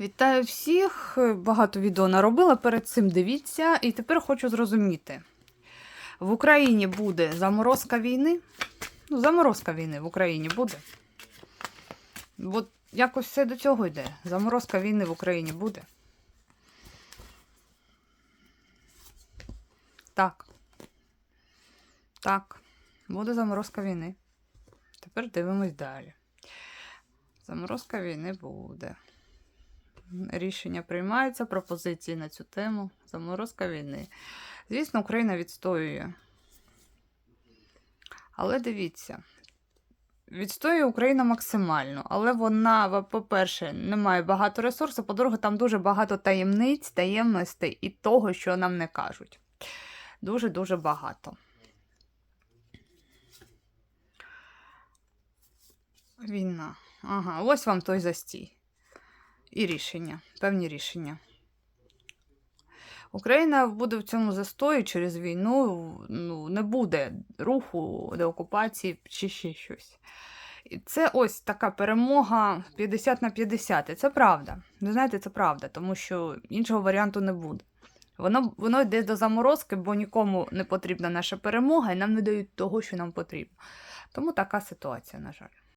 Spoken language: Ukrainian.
Вітаю всіх! Багато відео наробила перед цим. Дивіться, і тепер хочу зрозуміти. В Україні буде заморозка війни. Ну, заморозка війни в Україні буде. Бо якось все до цього йде. Заморозка війни в Україні буде. Так. Так. Буде заморозка війни. Тепер дивимось далі. Заморозка війни буде. Рішення приймаються, пропозиції на цю тему. Заморозка війни. Звісно, Україна відстоює. Але дивіться, відстоює Україна максимально. Але вона, по-перше, не має багато ресурсів, по-друге, там дуже багато таємниць, таємностей і того, що нам не кажуть. Дуже-дуже багато. Війна. Ага, ось вам той застій. І рішення, певні рішення. Україна буде в цьому застої через війну, ну, не буде руху, деокупації чи ще щось. І це ось така перемога 50 на 50. І це правда. Ви знаєте, це правда, тому що іншого варіанту не буде. Воно, воно йде до заморозки, бо нікому не потрібна наша перемога, і нам не дають того, що нам потрібно. Тому така ситуація, на жаль.